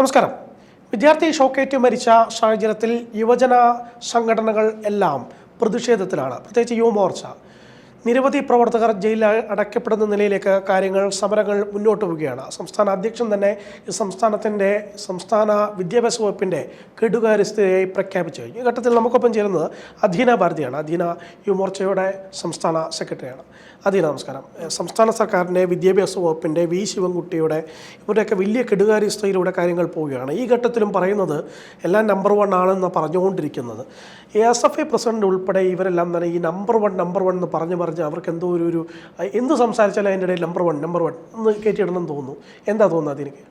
നമസ്കാരം. വിദ്യാർത്ഥി ഷോക്കേറ്റ് മരിച്ച സാഹചര്യത്തിൽ യുവജന സംഘടനകൾ എല്ലാം പ്രതിഷേധത്തിലാണ്. പ്രത്യേകിച്ച് യുവമോർച്ച. നിരവധി പ്രവർത്തകർ ജയിലിൽ അടയ്ക്കപ്പെടുന്ന നിലയിലേക്ക് കാര്യങ്ങൾ സമരങ്ങൾ മുന്നോട്ട് പോവുകയാണ്. സംസ്ഥാന അധ്യക്ഷൻ തന്നെ സംസ്ഥാനത്തിന്റെ സംസ്ഥാന വിദ്യാഭ്യാസ വകുപ്പിന്റെ കെടുകാര്യസ്ഥിതിയായി പ്രഖ്യാപിച്ചു. കഴിഞ്ഞു ഈ ഘട്ടത്തിൽ നമുക്കൊപ്പം ചേരുന്നത് അധീന ഭാരതിയാണ്. അധീന യുവമോർച്ചയുടെ സംസ്ഥാന സെക്രട്ടറിയാണ്. അധീന നമസ്കാരം. സംസ്ഥാന സർക്കാരിന്റെ വിദ്യാഭ്യാസ വകുപ്പിന്റെ വി. ശിവൻകുട്ടിയുടെ ഇവരുടെയൊക്കെ വലിയ കെടുകാര്യസ്ഥയിലൂടെ കാര്യങ്ങൾ പോവുകയാണ്. ഈ ഘട്ടത്തിലും പറയുന്നത് എല്ലാം നമ്പർ വൺ ആണെന്ന് പറഞ്ഞുകൊണ്ടിരിക്കുന്നത്. എസ് എഫ് ഐ പ്രസിഡന്റ് ഉൾപ്പെടെ ഇവരെല്ലാം തന്നെ ഈ നമ്പർ വൺ നമ്പർ വൺ എന്ന് പറഞ്ഞ് പറഞ്ഞ് അവർക്ക് എന്തോ ഒരു ഒരു എന്ത് സംസാരിച്ചാലും അതിന്റെ ഇടയിൽ നമ്പർ വൺ നമ്പർ വൺ എന്ന് കയറ്റിയിടണം എന്ന് തോന്നുന്നു. എന്താ തോന്നുന്നത് അതിനൊക്കെ?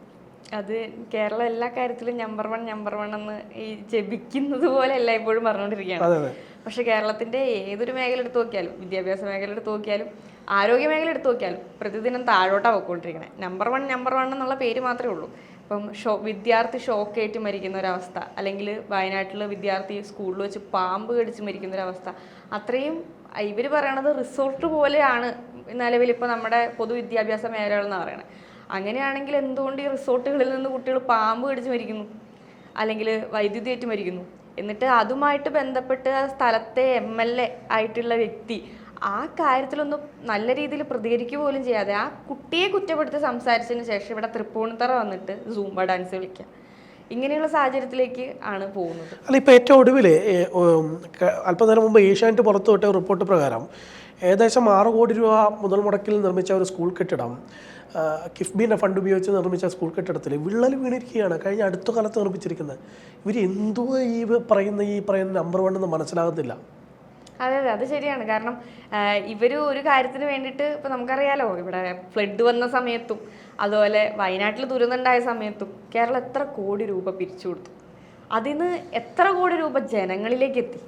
അത് കേരളം എല്ലാ കാര്യത്തിലും നമ്പർ വൺ നമ്പർ വൺ എന്ന് ഈ ജപിക്കുന്നത് പോലെ എല്ലായ്പ്പോഴും പറഞ്ഞുകൊണ്ടിരിക്കുകയാണ്. അതെ അതെ. പക്ഷെ കേരളത്തിന്റെ ഏതൊരു മേഖല എടുത്തു നോക്കിയാലും വിദ്യാഭ്യാസ മേഖല എടുത്തു നോക്കിയാലും ആരോഗ്യ മേഖല എടുത്തു നോക്കിയാലും പ്രതിദിനം താഴോട്ടാണ് പോയിക്കൊണ്ടിരിക്കുന്നത് നമ്പർ വൺ നമ്പർ വൺ എന്നുള്ള പേര് മാത്രമേ ഉള്ളൂ. ഇപ്പം ഷോ വിദ്യാർത്ഥി ഷോക്കേറ്റ് മരിക്കുന്ന ഒരവസ്ഥ അല്ലെങ്കിൽ വയനാട്ടിൽ വിദ്യാർത്ഥി സ്കൂളിൽ വെച്ച് പാമ്പ് കടിച്ച് മരിക്കുന്ന ഒരവസ്ഥ അത്രയും ഇവർ പറയണത് റിസോർട്ട് പോലെയാണ് നിലവിൽ ഇപ്പോൾ നമ്മുടെ പൊതുവിദ്യാഭ്യാസ മേഖലകൾ എന്ന് പറയുന്നത് അങ്ങനെയാണെങ്കിൽ എന്തുകൊണ്ട് ഈ റിസോർട്ടുകളിൽ നിന്ന് കുട്ടികൾ പാമ്പ് കടിച്ച് മരിക്കുന്നു? അല്ലെങ്കിൽ വൈദ്യുതി ഏറ്റ് മരിക്കുന്നു? എന്നിട്ട് അതുമായിട്ട് ബന്ധപ്പെട്ട് ആ സ്ഥലത്തെ എം എൽ എ ആയിട്ടുള്ള വ്യക്തി ആ കാര്യത്തിലൊന്നും നല്ല രീതിയിൽ പ്രതികരിക്കുക പോലും ചെയ്യാതെ ആ കുട്ടിയെ കുറ്റപ്പെടുത്തി സംസാരിച്ചതിന് ശേഷം ഇവിടെ തൃപ്പൂണിത്തറ വന്നിട്ട് സൂംബ ഡാൻസ് കളിക്കുക. ഇങ്ങനെയുള്ള സാഹചര്യത്തിലേക്ക് ആണ് പോകുന്നത്. അല്ല ഇപ്പോൾ ഏറ്റവും ഒടുവിൽ അല്പനേരം മുമ്പ് ഏഷ്യാനെറ്റ് പുറത്തുവിട്ട റിപ്പോർട്ട് പ്രകാരം ഏകദേശം ആറ് കോടി രൂപ മുതൽ മുടക്കിൽ നിർമ്മിച്ച ഒരു സ്കൂൾ കെട്ടിടം കിഫ്ബിന്റെ ഫണ്ട് ഉപയോഗിച്ച് നിർമ്മിച്ച സ്കൂൾ കെട്ടിടത്തിൽ വിള്ളൽ വീണിരിക്കുകയാണ്. കഴിഞ്ഞ അടുത്ത കാലത്ത് നിർമ്മിച്ചിരിക്കുന്നത്. ഇവർ എന്തോ ഈ പറയുന്ന ഈ പറയുന്ന നമ്പർ വൺ എന്ന് മനസ്സിലാകുന്നില്ല അതെ അതെ. അത് ശരിയാണ്. കാരണം ഇവർ ഒരു കാര്യത്തിന് വേണ്ടിയിട്ട് ഇപ്പം നമുക്കറിയാലോ ഇവിടെ ഫ്ലഡ് വന്ന സമയത്തും അതുപോലെ വയനാട്ടിൽ ദുരന്തമുണ്ടായ സമയത്തും കേരളം എത്ര കോടി രൂപ പിരിച്ചു കൊടുത്തു. അതിന് എത്ര കോടി രൂപ ജനങ്ങളിലേക്ക് എത്തി?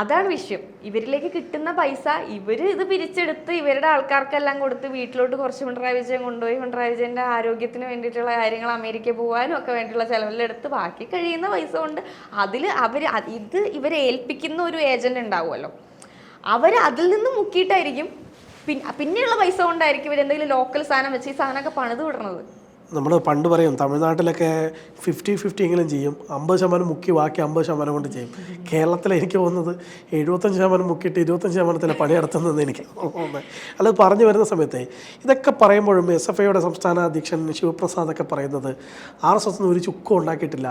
അതാണ് വിഷയം. ഇവരിലേക്ക് കിട്ടുന്ന പൈസ ഇവർ ഇത് പിരിച്ചെടുത്ത് ഇവരുടെ ആൾക്കാർക്കെല്ലാം കൊടുത്ത് വീട്ടിലോട്ട് കുറച്ച് പിണറായി വിജയൻ കൊണ്ടുപോയി പിണറായി വിജയന്റെ ആരോഗ്യത്തിന് വേണ്ടിയിട്ടുള്ള കാര്യങ്ങൾ അമേരിക്കയിൽ പോകാനും ഒക്കെ വേണ്ടിയിട്ടുള്ള ചിലവിലെടുത്ത് ബാക്കി കഴിയുന്ന പൈസ കൊണ്ട് അതിൽ അവർ ഇത് ഇവരെ ഏൽപ്പിക്കുന്ന ഒരു ഏജന്റ് ഉണ്ടാവുമല്ലോ. അവർ അതിൽ നിന്ന് മുക്കിയിട്ടായിരിക്കും. പിന്നെ പിന്നെയുള്ള പൈസ കൊണ്ടായിരിക്കും ഇവരെന്തെങ്കിലും ലോക്കൽ സാധനം വെച്ച് ഈ സാധനമൊക്കെ പണിത് വിടുന്നത് നമ്മൾ പണ്ട് പറയും തമിഴ്നാട്ടിലൊക്കെ ഫിഫ്റ്റി ഫിഫ്റ്റി എങ്കിലും ചെയ്യും. അമ്പത് ശതമാനം മുക്കി ബാക്കി അമ്പത് ശതമാനം കൊണ്ട് ചെയ്യും. കേരളത്തിൽ എനിക്ക് തോന്നുന്നത് എഴുപത്തഞ്ച് ശതമാനം മുക്കിയിട്ട് ഇരുപത്തഞ്ച് ശതമാനത്തിലെ പണി നടത്തുന്നത് എനിക്ക് തോന്നുന്നത് അല്ലത് പറഞ്ഞു വരുന്ന സമയത്തെ ഇതൊക്കെ പറയുമ്പോഴും എസ് എഫ് ഐയുടെ സംസ്ഥാന അധ്യക്ഷൻ ശിവപ്രസാദൊക്കെ പറയുന്നത് ആർ എസ് എസ് ഒരു ചുക്കും ഉണ്ടാക്കിയിട്ടില്ല.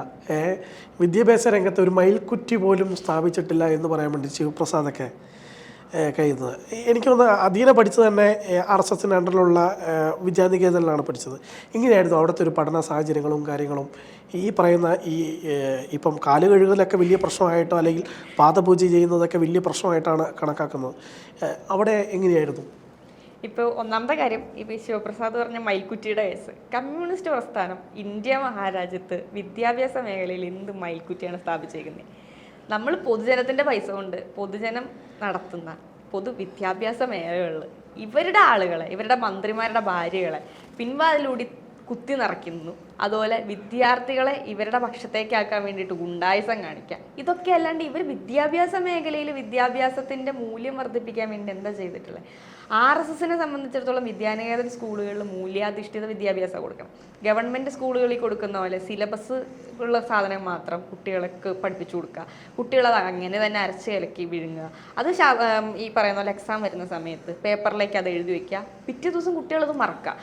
വിദ്യാഭ്യാസ രംഗത്ത് ഒരു മയിൽക്കുറ്റി പോലും സ്ഥാപിച്ചിട്ടില്ല എന്ന് പറയാൻ വേണ്ടി ശിവപ്രസാദൊക്കെ കഴിയുന്നത്. എനിക്ക് തോന്നുന്നു അധീന പഠിച്ചത് തന്നെ ആർ എസ് എസിന്റെ അണ്ടറിലുള്ള വിദ്യാനികേതനിലാണ് പഠിച്ചത്. ഇങ്ങനെയായിരുന്നു അവിടുത്തെ ഒരു പഠന സാഹചര്യങ്ങളും കാര്യങ്ങളും. ഈ പറയുന്ന ഈ ഇപ്പം കാൽ കഴുകുന്നതൊക്കെ വലിയ പ്രശ്നമായിട്ടോ അല്ലെങ്കിൽ പാദപൂജ ചെയ്യുന്നതൊക്കെ വലിയ പ്രശ്നമായിട്ടാണ് കണക്കാക്കുന്നത്. അവിടെ എങ്ങനെയായിരുന്നു? ഇപ്പോൾ ഒന്നാമത്തെ കാര്യം ഇപ്പോൾ ശിവപ്രസാദ് പറഞ്ഞ മയിൽക്കുറ്റിയുടെ കേസ്. കമ്മ്യൂണിസ്റ്റ് പ്രസ്ഥാനം ഇന്ത്യ മഹാരാജ്യത്ത് വിദ്യാഭ്യാസ മേഖലയിൽ എന്ത് മയിൽക്കുറ്റിയാണ് സ്ഥാപിച്ചേക്കുന്നത് നമ്മൾ പൊതുജനത്തിന്റെ പൈസ കൊണ്ട് പൊതുജനം നടത്തുന്ന പൊതുവിദ്യാഭ്യാസ മേഖലകളിൽ ഇവരുടെ ആളുകളെ ഇവരുടെ മന്ത്രിമാരുടെ ഭാര്യകളെ പിൻവാതിലൂടി കുത്തി നിറയ്ക്കുന്നു. അതുപോലെ വിദ്യാർത്ഥികളെ ഇവരുടെ പക്ഷത്തേക്കാക്കാൻ വേണ്ടിയിട്ട് ഗുണ്ടായുസം കാണിക്കുക ഇതൊക്കെ അല്ലാണ്ട് ഇവർ വിദ്യാഭ്യാസ മേഖലയിൽ വിദ്യാഭ്യാസത്തിന്റെ മൂല്യം വർദ്ധിപ്പിക്കാൻ വേണ്ടി എന്താ ചെയ്തിട്ടുള്ളത് ആർ എസ് എസിനെ സംബന്ധിച്ചിടത്തോളം വിദ്യാനികേതൻ സ്കൂളുകളിൽ മൂല്യാധിഷ്ഠിത വിദ്യാഭ്യാസം കൊടുക്കണം. ഗവൺമെന്റ് സ്കൂളുകളിൽ കൊടുക്കുന്ന പോലെ സിലബസ് ഉള്ള സാധനം മാത്രം കുട്ടികൾക്ക് പഠിപ്പിച്ചു കൊടുക്കുക. കുട്ടികളത് അങ്ങനെ തന്നെ അരച്ച് കലക്കി വിഴുങ്ങുക. അത് ഈ പറയുന്ന പോലെ എക്സാം വരുന്ന സമയത്ത് പേപ്പറിലേക്ക് അത് എഴുതി വയ്ക്കുക പിറ്റേ ദിവസം കുട്ടികളത് മറക്കുക.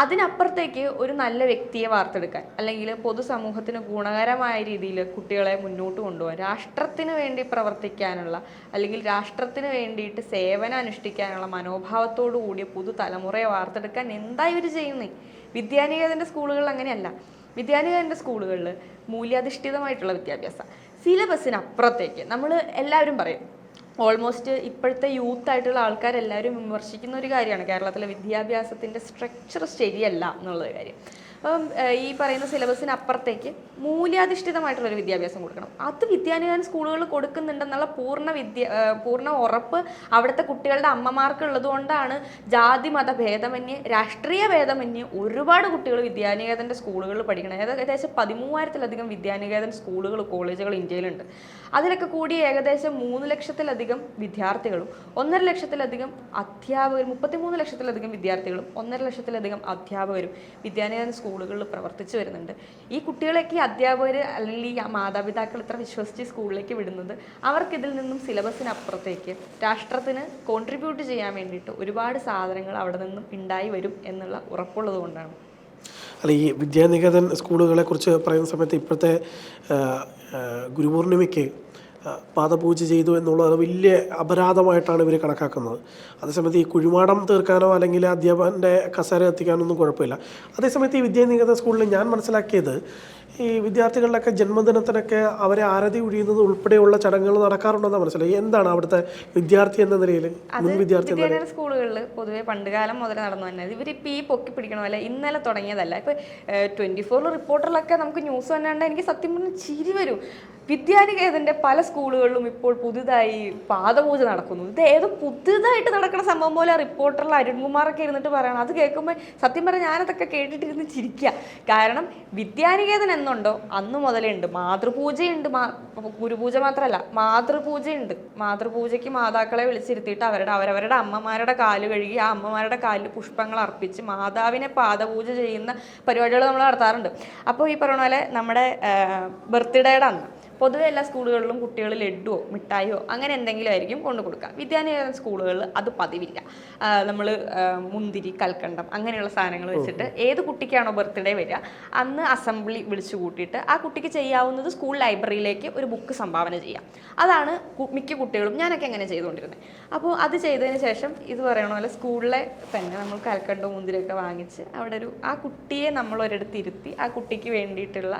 അതിനപ്പുറത്തേക്ക് ഒരു നല്ല വ്യക്തിയെ വാർത്തെടുക്കാൻ അല്ലെങ്കിൽ പൊതുസമൂഹത്തിന് ഗുണകരമായ രീതിയിൽ കുട്ടികളെ മുന്നോട്ട് കൊണ്ടുപോകാൻ രാഷ്ട്രത്തിന് വേണ്ടി പ്രവർത്തിക്കാനുള്ള അല്ലെങ്കിൽ രാഷ്ട്രത്തിന് വേണ്ടിയിട്ട് സേവനം അനുഷ്ഠിക്കാനുള്ള മനോഭാവത്തോടു കൂടിയ പുതുതലമുറയെ വാർത്തെടുക്കാൻ എന്താ ഇവർ ചെയ്യുന്നേ? വിദ്യാനികേതന്റെ സ്കൂളുകളിൽ അങ്ങനെയല്ല. വിദ്യാനികേതന്റെ സ്കൂളുകളിൽ മൂല്യാധിഷ്ഠിതമായിട്ടുള്ള വിദ്യാഭ്യാസം. സിലബസിനപ്പുറത്തേക്ക് നമ്മൾ എല്ലാവരും പറയും ഓൾമോസ്റ്റ് ഇപ്പോഴത്തെ യൂത്ത് ആയിട്ടുള്ള ആൾക്കാരെല്ലാവരും വിമർശിക്കുന്ന ഒരു കാര്യമാണ്. കേരളത്തിലെ വിദ്യാഭ്യാസത്തിന്റെ സ്ട്രക്ചർ ശരിയല്ല എന്നുള്ള കാര്യം. അപ്പം ഈ പറയുന്ന സിലബസിന് അപ്പുറത്തേക്ക് മൂല്യാധിഷ്ഠിതമായിട്ടുള്ളൊരു വിദ്യാഭ്യാസം കൊടുക്കണം. അത് വിദ്യാനികാൻ സ്കൂളുകൾ കൊടുക്കുന്നുണ്ടെന്നുള്ള പൂർണ വിദ്യ പൂർണ ഉറപ്പ് അവിടുത്തെ കുട്ടികളുടെ അമ്മമാർക്ക് ഉള്ളതുകൊണ്ടാണ് ജാതി മത ഭേദമന്യേ രാഷ്ട്രീയ ഭേദമന്യേ ഒരുപാട് കുട്ടികൾ വിദ്യാനികേതന്റെ സ്കൂളുകളിൽ പഠിക്കണം. ഏക- ഏകദേശം പതിമൂവായിരത്തിലധികം വിദ്യാനികേതൻ സ്കൂളുകൾ കോളേജുകൾ ഇന്ത്യയിലുണ്ട്. അതിലൊക്കെ കൂടി ഏകദേശം മൂന്ന് ലക്ഷത്തിലധികം വിദ്യാർത്ഥികളും ഒന്നര ലക്ഷത്തിലധികം അധ്യാപകരും മുപ്പത്തിമൂന്ന് ലക്ഷത്തിലധികം വിദ്യാർത്ഥികളും ഒന്നര ലക്ഷത്തിലധികം അധ്യാപകരും വിദ്യാനികേതൻ സ്കൂൾ സ്കൂളുകളിൽ പ്രവർത്തിച്ചു വരുന്നുണ്ട്. ഈ കുട്ടികളെയൊക്കെ അധ്യാപകർ അല്ലെങ്കിൽ ഈ മാതാപിതാക്കൾ ഇത്ര വിശ്വസിച്ച് സ്കൂളിലേക്ക് വിടുന്നത് അവർക്കിതിൽ നിന്നും സിലബസിനപ്പുറത്തേക്ക് രാഷ്ട്രത്തിന് കോൺട്രിബ്യൂട്ട് ചെയ്യാൻ വേണ്ടിയിട്ട് ഒരുപാട് സാധനങ്ങൾ അവിടെ നിന്നും ഉണ്ടായി വരും എന്നുള്ള ഉറപ്പുള്ളത് കൊണ്ടാണ്. അല്ല ഈ വിദ്യാനികേതൻ സ്കൂളുകളെക്കുറിച്ച് പറയുന്ന സമയത്ത് ഇപ്പോഴത്തെ ഗുരുപൂർണിമയ്ക്ക് പാദപൂജ ചെയ്തു എന്നുള്ളത് വലിയ അപരാധമായിട്ടാണ് ഇവർ കണക്കാക്കുന്നത്. അതേസമയത്ത് ഈ കുഴിമാടം തീർക്കാനോ അല്ലെങ്കിൽ അധ്യാപകന്റെ കസേര എത്തിക്കാനോ ഒന്നും കുഴപ്പമില്ല. അതേസമയത്ത് ഈ വിദ്യാനികേതൻ സ്കൂളിൽ ഞാൻ മനസ്സിലാക്കിയത് ഈ വിദ്യാർത്ഥികളുടെയൊക്കെ ജന്മദിനത്തിനൊക്കെ അവരെ ആരതി ഒഴിയുന്നത് ഉൾപ്പെടെയുള്ള ചടങ്ങുകൾ നടക്കാറുണ്ടെന്ന് മനസ്സിലായി. എന്താണ് അവിടുത്തെ വിദ്യാർത്ഥി എന്ന നിലയിൽ? മുൻ വിദ്യാർത്ഥി സ്കൂളുകളിൽ പൊതുവെ പണ്ടുകാലം മുതൽ നടന്നു തന്നെ ഇവരിപ്പോൾ ഈ പൊക്കി പിടിക്കണോ പോലെ ഇന്നലെ തുടങ്ങിയതല്ല. ഇപ്പൊ ട്വന്റി ഫോറിൽ റിപ്പോർട്ടറിലൊക്കെ നമുക്ക് ന്യൂസ് വന്നാണ്ട് എനിക്ക് സത്യം പറഞ്ഞാൽ ചിരി വരും. വിദ്യാനികേതന്റെ പല സ്കൂളുകളിലും ഇപ്പോൾ പുതുതായി പാദപൂജ നടക്കുന്നു. ഇത് ഏതോ പുതുതായിട്ട് നടക്കുന്ന സംഭവം പോലെ റിപ്പോർട്ടറിൽ അരുൺകുമാറൊക്കെ ഇരുന്നിട്ട് പറയണം അത് കേൾക്കുമ്പോൾ സത്യം പറഞ്ഞാൽ ഞാനതൊക്കെ കേട്ടിട്ടിരുന്ന് ചിരിക്കുക കാരണം വിദ്യാനികേതൻ എന്നുണ്ടോ? അന്ന് മുതലേ ഉണ്ട് മാതൃപൂജയുണ്ട്. മാ ഗുരുപൂജ മാത്രമല്ല മാതൃപൂജയുണ്ട്. മാതൃപൂജയ്ക്ക് മാതാക്കളെ വിളിച്ചിരുത്തിയിട്ട് അവരുടെ അവരവരുടെ അമ്മമാരുടെ കാൽ കഴുകി ആ അമ്മമാരുടെ കാലിൽ പുഷ്പങ്ങൾ അർപ്പിച്ച് മാതാവിനെ പാദപൂജ ചെയ്യുന്ന പരിപാടികൾ നമ്മൾ നടത്താറുണ്ട്. അപ്പോൾ ഈ പറഞ്ഞ പോലെ നമ്മുടെ ബർത്ത്ഡേയുടെ അന്ന് പൊതുവെ എല്ലാ സ്കൂളുകളിലും കുട്ടികൾ ലഡുവോ മിഠായിയോ അങ്ങനെ എന്തെങ്കിലും ആയിരിക്കും കൊണ്ടു കൊടുക്കുക. വിദ്യാനികേതൻ സ്കൂളുകളിൽ അത് പതിവില്ല. നമ്മൾ മുന്തിരി കൽക്കണ്ടം അങ്ങനെയുള്ള സാധനങ്ങൾ വെച്ചിട്ട് ഏത് കുട്ടിക്കാണോ ബർത്ത്ഡേ വരിക അന്ന് അസംബ്ലി വിളിച്ചു കൂട്ടിയിട്ട് ആ കുട്ടിക്ക് ചെയ്യാവുന്നത് സ്കൂൾ ലൈബ്രറിയിലേക്ക് ഒരു ബുക്ക് സംഭാവന ചെയ്യാം അതാണ് മിക്ക കുട്ടികളും ഞാനൊക്കെ എങ്ങനെ ചെയ്തുകൊണ്ടിരുന്നത് അപ്പോൾ അത് ചെയ്തതിന് ശേഷം ഇത് പറയണ പോലെ സ്കൂളിലെ തന്നെ നമ്മൾ കൽക്കണ്ടവും മുന്തിരിയൊക്കെ വാങ്ങിച്ച് അവിടെ ഒരു ആ കുട്ടിയെ നമ്മൾ ഒരിടത്ത് ഇരുത്തി ആ കുട്ടിക്ക് വേണ്ടിയിട്ടുള്ള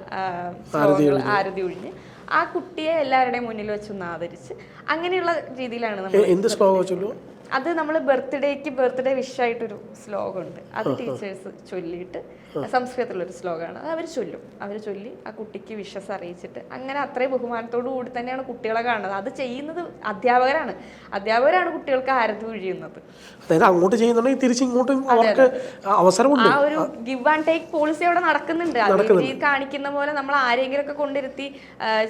ആരതി ഒഴിഞ്ഞ് ആ കുട്ടിയെ എല്ലാവരുടെയും മുന്നിൽ വെച്ചൊന്ന് ആദരിച്ച് അങ്ങനെയുള്ള രീതിയിലാണ് നമ്മൾ എന്ത് ശ്ലോകം അത് നമ്മൾ ബർത്ത്ഡേക്ക് ബർത്ത്ഡേ വിഷ് ആയിട്ടൊരു ശ്ലോകമുണ്ട് അത് ടീച്ചേഴ്സ് ചൊല്ലിയിട്ട് സംസ്കൃതത്തിലുള്ളൊരു ശ്ലോകമാണ് അത് അവർ ചൊല്ലും. അവർ ചൊല്ലി ആ കുട്ടിക്ക് വിഷസ് അറിയിച്ചിട്ട്. അങ്ങനെ അത്രയും ബഹുമാനത്തോടു കൂടി തന്നെയാണ് കുട്ടികളെ കാണുന്നത്. അത് ചെയ്യുന്നത് അധ്യാപകരാണ്. അധ്യാപകരാണ് കുട്ടികൾക്ക് ആരത് ഒഴിയുന്നത് അതായത് അങ്ങോട്ട് ചെയ്യുന്നുണ്ടെങ്കിൽ തിരിച്ചിങ്ങോട്ടും അവർക്ക് അവസരമുണ്ട്. ആ ഒരു ഗിവ് ആൻഡ് ടേക്ക് പോളിസി അവിടെ നടക്കുന്നുണ്ട്. അത് ഈ കാണിക്കുന്ന പോലെ നമ്മൾ ആരെങ്കിലും ഒക്കെ കൊണ്ടിരുത്തി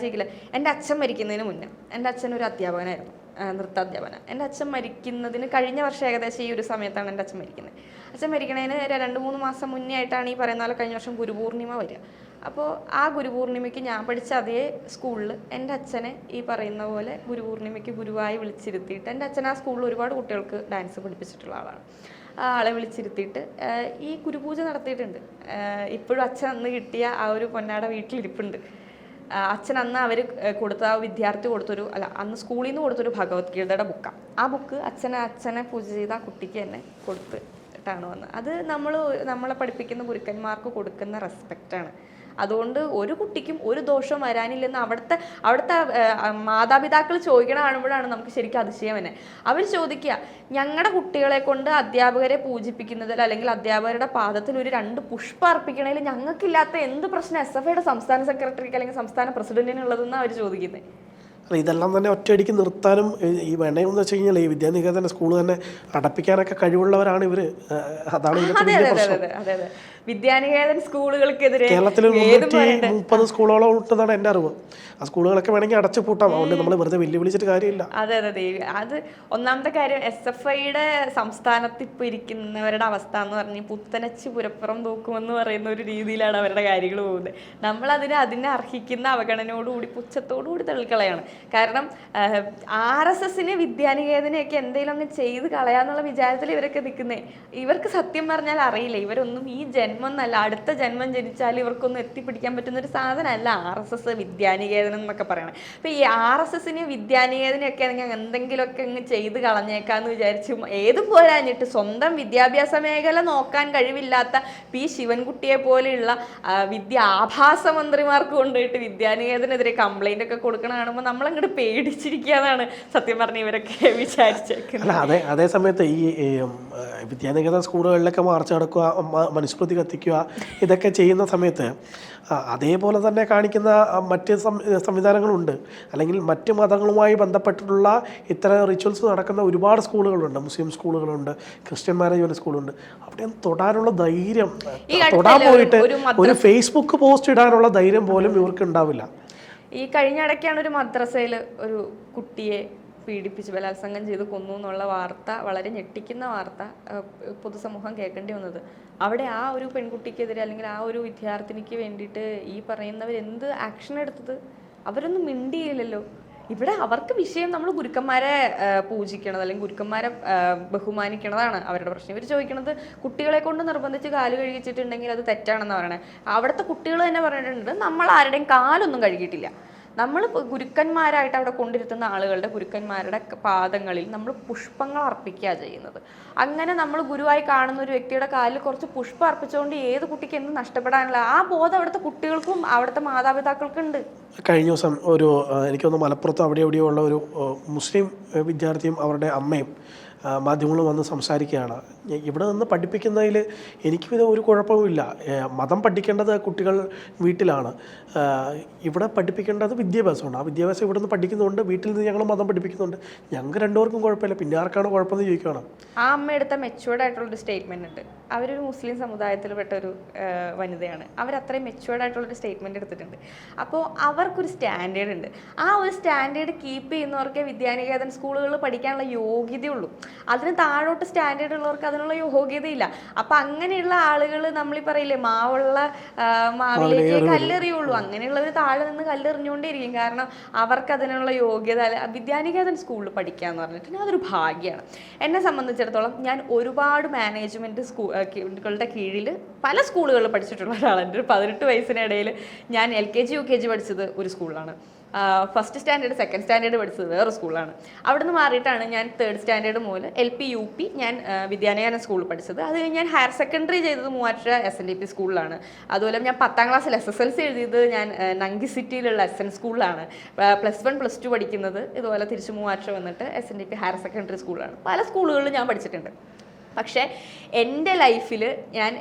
ചെയ്യില്ല എന്റെ അച്ഛൻ മരിക്കുന്നതിന് മുന്നേ എന്റെ അച്ഛൻ ഒരു അധ്യാപകനായിരുന്നു. നൃത്താധ്യാപന. എന്റെ അച്ഛൻ മരിക്കുന്നതിന് കഴിഞ്ഞ വർഷം ഏകദേശം ഈ ഒരു സമയത്താണ് എന്റെ അച്ഛൻ മരിക്കുന്നത്. അച്ഛൻ മരിക്കണതിന് രണ്ട് മൂന്ന് മാസം മുന്നേ ആയിട്ടാണ് ഈ പറയുന്ന പോലെ കഴിഞ്ഞ വർഷം ഗുരുപൂർണിമ വരിക. അപ്പോൾ ആ ഗുരുപൂർണിമയ്ക്ക് ഞാൻ പഠിച്ച അതേ സ്കൂളിൽ എന്റെ അച്ഛനെ ഈ പറയുന്ന പോലെ ഗുരുപൂർണിമയ്ക്ക് ഗുരുവായി വിളിച്ചിരുത്തിയിട്ട് എന്റെ അച്ഛൻ ആ സ്കൂളിൽ ഒരുപാട് കുട്ടികൾക്ക് ഡാൻസ് പഠിപ്പിച്ചിട്ടുള്ള ആളാണ്. ആളെ വിളിച്ചിരുത്തിയിട്ട് ഈ ഗുരുപൂജ നടത്തിയിട്ടുണ്ട്. ഇപ്പോഴും അച്ഛൻ അന്ന് കിട്ടിയ ആ ഒരു പൊന്നാട വീട്ടിലിരിപ്പുണ്ട്. അച്ഛൻ അന്ന് അവർ കൊടുത്ത ആ വിദ്യാർത്ഥി കൊടുത്തൊരു അല്ല അന്ന് സ്കൂളിൽ നിന്ന് കൊടുത്തൊരു ഭഗവത്ഗീതയുടെ ബുക്കാണ് ആ ബുക്ക് അച്ഛനെ അച്ഛനെ പൂജ ചെയ്ത ആ കുട്ടിക്ക് തന്നെ കൊടുത്തിട്ടാണ് വന്നത്. അത് നമ്മൾ നമ്മളെ പഠിപ്പിക്കുന്ന ഗുരുക്കന്മാർക്ക് കൊടുക്കുന്ന റെസ്പെക്റ്റാണ് അതുകൊണ്ട് ഒരു കുട്ടിക്കും ഒരു ദോഷവും വരാനില്ലെന്ന് അവിടുത്തെ അവിടുത്തെ മാതാപിതാക്കൾ ചോദിക്കണ കാണുമ്പോഴാണ് നമുക്ക് ശരിക്കും അതിശയം തന്നെ അവർ ചോദിക്കുക ഞങ്ങളുടെ കുട്ടികളെ കൊണ്ട് അധ്യാപകരെ പൂജിപ്പിക്കുന്നതിൽ അല്ലെങ്കിൽ അധ്യാപകരുടെ പാദത്തിൽ ഒരു രണ്ട് പുഷ്പം അർപ്പിക്കണതിൽ ഞങ്ങൾക്കില്ലാത്ത എന്ത് പ്രശ്നം? എസ് എഫ് ഐയുടെ സംസ്ഥാന സെക്രട്ടറിക്ക് അല്ലെങ്കിൽ സംസ്ഥാന പ്രസിഡന്റിനുള്ളതെന്നാണ് അവർ ചോദിക്കുന്നത് അല്ല ഇതെല്ലാം തന്നെ ഒറ്റയടിക്ക് നിർത്താനും ഈ- വേണമെന്ന് വെച്ച് കഴിഞ്ഞാൽ ഈ വിദ്യാനികേതന സ്കൂൾ തന്നെ അടപ്പിക്കാനൊക്കെ കഴിവുള്ളവരാണ് ഇവർ അതാണ് വിദ്യാനികേതൻ സ്കൂളുകൾക്കെതിരെ കേരളത്തിൽ മുന്നൂറ്റി മുപ്പത് സ്കൂളോളം ഉണ്ടെന്നാണ് എന്റെ അറിവ്. ആ സ്കൂളുകളൊക്കെ വേണമെങ്കിൽ അടച്ചു പൂട്ടാം. അതുകൊണ്ട് നമ്മൾ വെറുതെ വെല്ലുവിളിച്ചിട്ട് കാര്യമില്ല. അതെ അതെ ദേവി അത് ഒന്നാമത്തെ കാര്യം എസ് എഫ് ഐയുടെ സംസ്ഥാനത്ത് ഇപ്പൊ ഇരിക്കുന്നവരുടെ അവസ്ഥ എന്ന് പറഞ്ഞ് പുത്തനച്ച് പുരപ്പുറം തൂക്കുമെന്ന് പറയുന്ന ഒരു രീതിയിലാണ് അവരുടെ കാര്യങ്ങൾ പോകുന്നത്. നമ്മൾ അതിനെ അതിനെ അർഹിക്കുന്ന അവഗണനയോടുകൂടി പുച്ഛത്തോടുകൂടി തള്ളിക്കളയാണ് കാരണം ആർ എസ് എസിന് വിദ്യാനികേതനെയൊക്കെ എന്തെങ്കിലും അങ്ങ് ചെയ്ത് കളയാന്നുള്ള വിചാരത്തിൽ ഇവരൊക്കെ നിൽക്കുന്നേ ഇവർക്ക് സത്യം പറഞ്ഞാൽ അറിയില്ല. ഇവരൊന്നും ഈ ജന്മം എന്നല്ല അടുത്ത ജന്മം ജനിച്ചാൽ ഇവർക്കൊന്നും എത്തിപ്പിടിക്കാൻ പറ്റുന്ന ഒരു സാധനമല്ല ആർ എസ് എസ് വിദ്യാനികേതനം എന്നൊക്കെ പറയണത് അപ്പം ഈ ആർ എസ് എസിന് വിദ്യാനികേതനെയൊക്കെ ആണെങ്കിൽ എന്തെങ്കിലുമൊക്കെ അങ്ങ് ചെയ്ത് കളഞ്ഞേക്കാന്ന് വിചാരിച്ചു ഏതും പോരാഞ്ഞിട്ട് സ്വന്തം വിദ്യാഭ്യാസ മേഖല നോക്കാൻ കഴിവില്ലാത്ത പി ശിവൻകുട്ടിയെ പോലെയുള്ള വിദ്യാഭ്യാസ മന്ത്രിമാർക്ക് കൊണ്ടുപോയിട്ട് വിദ്യാനികേതനെതിരെ കംപ്ലൈന്റ് ഒക്കെ കൊടുക്കണ കാണുമ്പോൾ നമ്മളങ്ങോട്ട് പേടിച്ചിരിക്കാന്നാണ് സത്യം പറഞ്ഞ ഇവരൊക്കെ വിചാരിച്ചേക്കുന്നത്. അല്ല അതേ അതേ സമയത്ത് ഈ വിദ്യാനികേതൻ സ്കൂളുകളിലൊക്കെ മാർച്ച് നടക്കുക മനുസ്മൃതി കത്തിക്കുക ഇതൊക്കെ ചെയ്യുന്ന സമയത്ത് അതേപോലെ തന്നെ കാണിക്കുന്ന മറ്റ് സംവിധാനങ്ങളുണ്ട്. അല്ലെങ്കിൽ മറ്റ് മതങ്ങളുമായി ബന്ധപ്പെട്ടിട്ടുള്ള ഇത്തരം റിച്വൽസ് നടക്കുന്ന ഒരുപാട് സ്കൂളുകളുണ്ട്. മുസ്ലിം സ്കൂളുകളുണ്ട് ക്രിസ്ത്യൻ മാരേജ് സ്കൂളുണ്ട്. അവിടെ തൊടാനുള്ള ധൈര്യം തൊടാൻ പോയിട്ട് ഒരു ഫേസ്ബുക്ക് പോസ്റ്റ് ഇടാനുള്ള ധൈര്യം പോലും ഇവർക്ക് ഉണ്ടാവില്ല. ഈ കഴിഞ്ഞ ഇടയ്ക്കാണ് ഒരു മദ്രസയിൽ ഒരു കുട്ടിയെ പീഡിപ്പിച്ച് ബലാത്സംഗം ചെയ്ത് കൊന്നു എന്നുള്ള വാർത്ത വളരെ ഞെട്ടിക്കുന്ന വാർത്ത പൊതുസമൂഹം കേൾക്കേണ്ടി വന്നത്. അവിടെ ആ ഒരു പെൺകുട്ടിക്കെതിരെ അല്ലെങ്കിൽ ആ ഒരു വിദ്യാർത്ഥിനിക്ക് വേണ്ടിയിട്ട് ഈ പറയുന്നവർ എന്ത് ആക്ഷൻ എടുത്തത്? അവരൊന്നും മിണ്ടിയില്ലല്ലോ. ഇവിടെ അവർക്ക് വിഷയം നമ്മൾ ഗുരുക്കന്മാരെ പൂജിക്കണത് അല്ലെങ്കിൽ ഗുരുക്കന്മാരെ ബഹുമാനിക്കണതാണ് അവരുടെ പ്രശ്നം. ഇവർ ചോദിക്കുന്നത് കുട്ടികളെ കൊണ്ട് നിർബന്ധിച്ച് കാൽ കഴുകിച്ചിട്ടുണ്ടെങ്കിൽ അത് തെറ്റാണെന്ന് പറയണേ. അവിടുത്തെ കുട്ടികൾ തന്നെ പറഞ്ഞിട്ടുണ്ട് നമ്മൾ ആരുടെയും കാലൊന്നും കഴുകിയിട്ടില്ല. നമ്മൾ ഗുരുക്കന്മാരായിട്ട് അവിടെ കൊണ്ടിരുത്തുന്ന ആളുകളുടെ ഗുരുക്കന്മാരുടെ പാദങ്ങളിൽ നമ്മൾ പുഷ്പങ്ങൾ അർപ്പിക്കുക ചെയ്യുന്നത്. അങ്ങനെ നമ്മൾ ഗുരുവായി കാണുന്ന ഒരു വ്യക്തിയുടെ കാലിൽ കുറച്ച് പുഷ്പം അർപ്പിച്ചുകൊണ്ട് ഏത് കുട്ടിക്ക് എന്ത് നഷ്ടപ്പെടാനുള്ള ആ ബോധം അവിടുത്തെ കുട്ടികൾക്കും അവിടുത്തെ മാതാപിതാക്കൾക്കും ഉണ്ട് കഴിഞ്ഞ ദിവസം ഒരു എനിക്കൊന്ന് മലപ്പുറത്ത് അവിടെ എവിടെയോ ഉള്ള ഒരു മുസ്ലിം വിദ്യാർത്ഥിയും അവരുടെ അമ്മയും മാധ്യമങ്ങളും വന്ന് സംസാരിക്കുകയാണ്. ഇവിടെ നിന്ന് പഠിപ്പിക്കുന്നതിൽ എനിക്ക് വിധം ഒരു കുഴപ്പവുമില്ല മതം പഠിക്കേണ്ടത് കുട്ടികൾ വീട്ടിലാണ്. ഇവിടെ പഠിപ്പിക്കേണ്ടത് വിദ്യാഭ്യാസമാണ്. ആ വിദ്യാഭ്യാസം ഇവിടെ നിന്ന് പഠിക്കുന്നുണ്ട് വീട്ടിൽ നിന്ന് ഞങ്ങൾ മതം പഠിപ്പിക്കുന്നുണ്ട്. ഞങ്ങൾക്ക് രണ്ടുപേർക്കും കുഴപ്പമില്ല. പിന്നെ ആർക്കാണ് കുഴപ്പമെന്ന് ചോദിക്കുകയാണ് ആ അമ്മ എടുത്ത മെച്ചുവേർഡ് ആയിട്ടുള്ളൊരു സ്റ്റേറ്റ്മെന്റ് ഉണ്ട്. അവരൊരു മുസ്ലിം സമുദായത്തിൽപ്പെട്ട ഒരു വനിതയാണ്. അവർ അത്രയും മെച്ചുവേർഡ് ആയിട്ടുള്ളൊരു സ്റ്റേറ്റ്മെന്റ് എടുത്തിട്ടുണ്ട്. അപ്പോൾ അവർക്കൊരു സ്റ്റാൻഡേർഡ് ഉണ്ട്. ആ ഒരു സ്റ്റാൻഡേർഡ് കീപ്പ് ചെയ്യുന്നവർക്കേ വിദ്യാനികേതൻ സ്കൂളുകളിൽ പഠിക്കാനുള്ള യോഗ്യതയുള്ളൂ. അതിന് താഴോട്ട് സ്റ്റാൻഡേർഡ് ഉള്ളവർക്ക് അതിനുള്ള യോഗ്യതയില്ല. അപ്പൊ അങ്ങനെയുള്ള ആളുകൾ നമ്മളീ പറയില്ലേ മാവുള്ള മാവിലേക്ക് കല്ലെറിയുള്ളൂ. അങ്ങനെയുള്ളവർ താഴെ നിന്ന് കല്ലെറിഞ്ഞുകൊണ്ടേയിരിക്കും. കാരണം അവർക്ക് അതിനുള്ള യോഗ്യത അല്ല വിദ്യാനികേതൻ സ്കൂളിൽ പഠിക്കുക എന്ന് പറഞ്ഞിട്ടുണ്ടെങ്കിൽ അതൊരു ഭാഗ്യമാണ് എന്നെ സംബന്ധിച്ചിടത്തോളം ഞാൻ ഒരുപാട് മാനേജ്മെന്റ് സ്കൂളുകളുടെ കീഴിൽ പല സ്കൂളുകളിൽ പഠിച്ചിട്ടുള്ള ഒരാളാണ്. ഒരു പതിനെട്ട് വയസ്സിനിടയിൽ ഞാൻ L K G U K G പഠിച്ചത് ഒരു സ്കൂളിലാണ്. ഫസ്റ്റ് സ്റ്റാൻഡേർഡ് സെക്കൻഡ് സ്റ്റാൻഡേർഡ് പഠിച്ചത് വേറെ സ്കൂളാണ് അവിടുന്ന് മാറിയിട്ടാണ് ഞാൻ തേർഡ് സ്റ്റാൻഡേർഡ് മുതൽ എൽ പി യു പി ഞാൻ വിദ്യാനയാന സ്കൂളിൽ പഠിച്ചത്. അത് കഴിഞ്ഞ് ഞാൻ ഹയർ സെക്കൻഡറി ചെയ്തത് Muvattupuzha S N D P സ്കൂളിലാണ് അതുപോലെ ഞാൻ പത്താം ക്ലാസ്സിൽ എസ് എസ് എൽ സി എഴുതിയത് ഞാൻ നങ്കി സിറ്റിയിലുള്ള എസ് എൻ സ്കൂളിലാണ് പ്ലസ് വൺ പ്ലസ് ടു പഠിക്കുന്നത് ഇതുപോലെ തിരിച്ച് മൂവാറ്റുപുഴ വന്നിട്ട് S N D P higher secondary സ്കൂളിലാണ് പല സ്കൂളുകളിലും ഞാൻ പഠിച്ചിട്ടുണ്ട്. പക്ഷേ എന്റെ ലൈഫിൽ ഞാൻ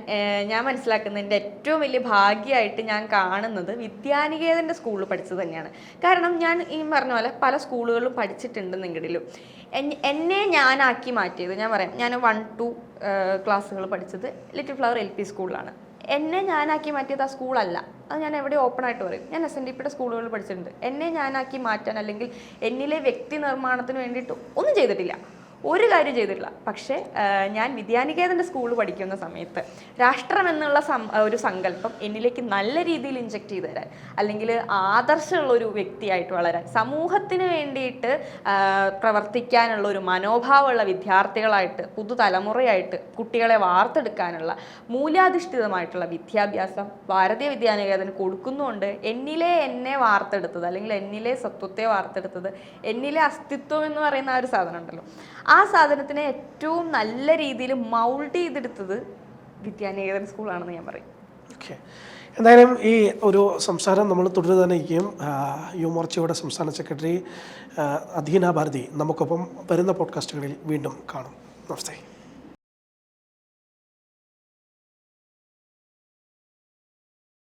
ഞാൻ മനസ്സിലാക്കുന്ന എന്റെ ഏറ്റവും വലിയ ഭാഗ്യമായിട്ട് ഞാൻ കാണുന്നത് വിദ്യാനികേതന്റെ സ്കൂളിൽ പഠിച്ചത് തന്നെയാണ്. കാരണം ഞാൻ ഈ പറഞ്ഞ പോലെ പല സ്കൂളുകളിലും പഠിച്ചിട്ടുണ്ടെന്നെങ്കിലും എന്നെ ഞാനാക്കി മാറ്റിയത് ഞാൻ പറയാം ഞാൻ വൺ ടു ക്ലാസ്സുകൾ പഠിച്ചത് ലിറ്റിൽ ഫ്ലവർ എൽ പി സ്കൂളിലാണ്. എന്നെ ഞാനാക്കി മാറ്റിയത് ആ സ്കൂളല്ല. അത് ഞാൻ എവിടെ ഓപ്പൺ ആയിട്ട് പറയും. ഞാൻ എസ് എൻ ഡി പിയുടെ സ്കൂളുകളിൽ പഠിച്ചിട്ടുണ്ട്. എന്നെ ഞാനാക്കി മാറ്റാൻ അല്ലെങ്കിൽ എന്നിലെ വ്യക്തി നിർമ്മാണത്തിന് വേണ്ടിയിട്ട് ഒന്നും ചെയ്തിട്ടില്ല. ഒരു കാര്യം ചെയ്തിട്ടില്ല. പക്ഷേ ഞാൻ വിദ്യാനികേതന്റെ സ്കൂൾ പഠിക്കുന്ന സമയത്ത് രാഷ്ട്രം എന്നുള്ള ഒരു സങ്കല്പം എന്നിലേക്ക് നല്ല രീതിയിൽ ഇഞ്ചെക്ട് ചെയ്ത് തരാൻ അല്ലെങ്കിൽ ആദർശമുള്ള ഒരു വ്യക്തിയായിട്ട് വളരാൻ സമൂഹത്തിന് വേണ്ടിയിട്ട് പ്രവർത്തിക്കാനുള്ള ഒരു മനോഭാവമുള്ള വിദ്യാർത്ഥികളായിട്ട് പുതുതലമുറയായിട്ട് കുട്ടികളെ വാർത്തെടുക്കാനുള്ള മൂല്യാധിഷ്ഠിതമായിട്ടുള്ള വിദ്യാഭ്യാസം ഭാരതീയ വിദ്യാനികേതൻ കൊടുക്കുന്നുണ്ട്. എന്നിലെ എന്നെ വാർത്തെടുത്തത് അല്ലെങ്കിൽ എന്നിലെ സത്വത്തെ വാർത്തെടുത്തത് എന്നിലെ അസ്തിത്വം എന്ന് പറയുന്ന ആ ഒരു സാധനം ഉണ്ടല്ലോ. സാധനത്തിനെ ഏറ്റവും നല്ല രീതിയിൽ മൗൾഡ് ചെയ്തെടുത്തത് വിദ്യാനികേതൻ സ്കൂളാണെന്ന് ഞാൻ പറയും. എന്തായാലും ഈ ഒരു സംസാരം നമ്മൾ തുടരുക തന്നെ ഇരിക്കും ആ, യുവമോർച്ചയുടെ സംസ്ഥാന സെക്രട്ടറി ആ, അധീന ഭാരതി നമുക്കൊപ്പം വരുന്ന പോഡ്കാസ്റ്റുകളിൽ വീണ്ടും കാണും. നമസ്തേ.